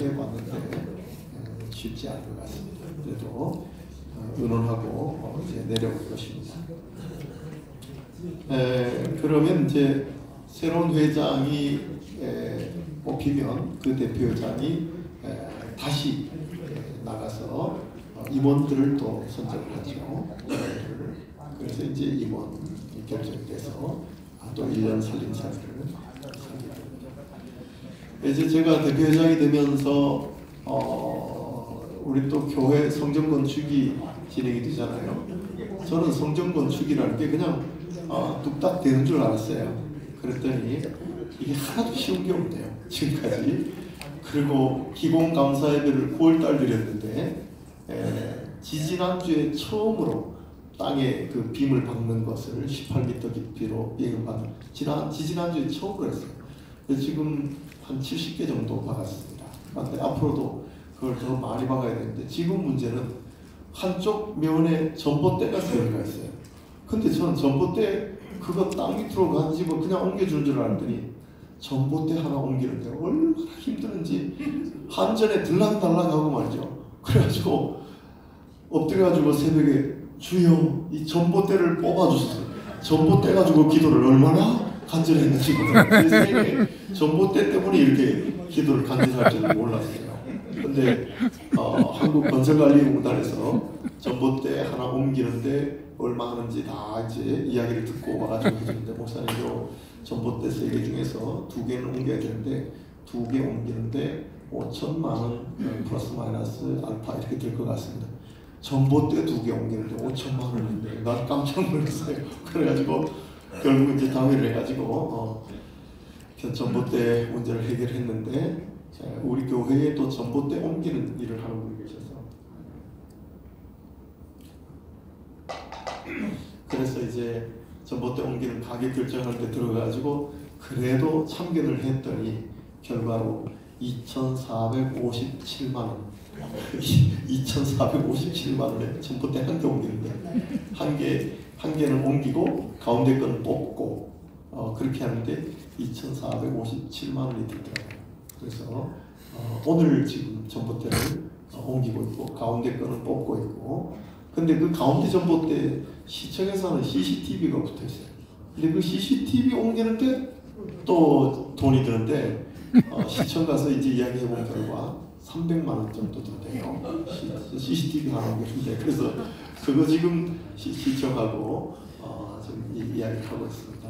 해봤는데 어, 쉽지 않은 것 같습니다. 그래도 어, 의논하고 어, 이제 내려올 것입니다. 에, 그러면 이제 새로운 회장이 에, 뽑히면 그 대표장이 에, 다시 에, 나가서 어, 임원들을 또 선정을 하죠. 그래서 이제 임원 결정돼서 아, 또 1년 살림살이를 살게 됩니다. 이제 제가 대표회장이 되면서 어, 우리 또 교회 성전 건축이 진행이 되잖아요. 저는 성전 건축이라는 게 그냥 어, 뚝딱 되는 줄 알았어요. 그랬더니 이게 하나도 쉬운 게 없네요. 지금까지. 그리고 기공 감사 예배를 9월달 드렸는데 에, 지지난주에 처음으로 땅에 그 빔을 박는 것을 18m 깊이로 빔을 박는 지난 지지난주에 처음으로 했어요. 지금 한 70개 정도 박았습니다. 그런데 앞으로도 그걸 더 많이 박아야 되는데 지금 문제는 한쪽 면에 전봇대가 들어가 있어요. 근데 저는 전봇대 그거 땅 밑으로 가지고 그냥 옮겨주는 줄 알았더니 전봇대 하나 옮기는데 얼마나 힘드는지 한전에 들락달락하고 말이죠. 그래가지고 엎드려가지고 새벽에 주여 이 전봇대를 뽑아주세요. 전봇대 가지고 기도를 얼마나 간절했는지 몰라요. 세상에 전봇대 때문에 이렇게 기도를 간절할 줄 몰랐어요. 근데 어, 한국 건설관리공단에서 전봇대 하나 옮기는데 얼마 하는지 다 이제 이야기를 듣고 와가지고 해주는데 목사님도 전봇대 세 개 중에서 두 개는 옮겨야 되는데 두 개 옮기는데 5천만 원 플러스 마이너스 알파 이렇게 될 것 같습니다. 전봇대 두 개 옮기는데 5천만 원인데 난 깜짝 놀랐어요. 그래가지고 결국 이제 당회를 해가지고 어, 그 전봇대 문제를 해결했는데 자, 우리 교회에 또 전봇대 옮기는 일을 하는 분이 계셔서. 그래서 이제 전봇대 옮기는 가격 결정할 때 들어가지고 그래도 참견을 했더니 결과로 2,457만 원. 2,457만 원에 전봇대 한 개 옮기는데 한 개, 한 개는 옮기고 가운데 거는 뽑고 어, 그렇게 하는데 2,457만 원이 들더라고요. 그래서 어, 오늘 지금 전봇대를 어, 옮기고 있고 가운데 거는 뽑고 있고 근데 그 가운데 전봇대 시청에서는 CCTV가 붙어 있어요. 근데 그 CCTV 옮기는데 또 돈이 드는데 어, 시청 가서 이제 이야기해 본 결과 300만 원 정도 든대요. CCTV 하나 옮기는데 그래서 그거 지금 시, 시청하고 어, 이, 이야기를 하고 있습니다.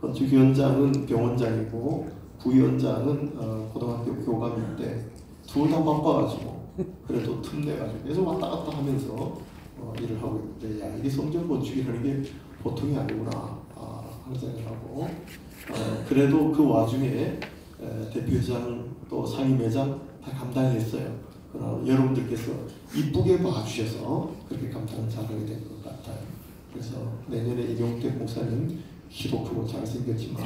건축위원장은 병원장이고 부위원장은 어, 고등학교 교감인데 둘다 바빠가지고 그래도 틈내가지고 계속 왔다 갔다 하면서 어, 일을 하고 있는데 야 이게 성전 건축이라는 게 보통이 아니구나 아, 하는 생각을 하고 어, 그래도 그 와중에 에, 대표회장 또 상임회장 다 감당했어요. 그러나 여러분들께서 이쁘게 봐주셔서 그렇게 감당을 잘하게 된 것 같아요. 그래서 내년에 이경택 목사님 키도 크고 잘생겼지만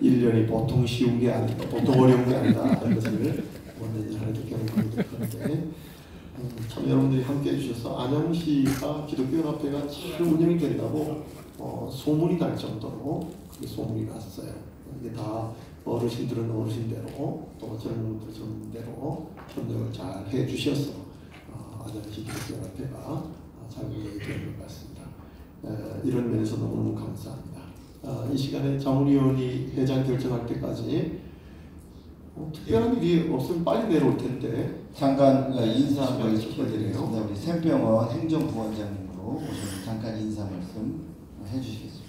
1년이 보통 쉬운 게 아니다, 보통 어려운 게 아니다 하는 것을 내년 하나도 경험하게 음, 참 여러분들이 함께 해주셔서 안양시가 기독교연합회가 잘 운영이 된다고 어, 소문이 날 정도로 그게 소문이 났어요. 이게 다 어르신들은 어르신대로 또 젊은 분들은 젊은대로 협력을 잘 해주셔서 어, 안양시 기독교연합회가 잘 운영이 되는 것 같습니다. 에, 이런 면에서 너무너무 감사합니다. 어, 이 시간에 장훈위원이 회장 결정할 때까지 어, 특별한 일이 없으면 빨리 내려올 텐데 잠깐 어, 인사 한번 시켜드리겠습니다. 우리 샘병원 행정부원장님으로 오셔서 잠깐 인사 말씀 해주시겠습니다.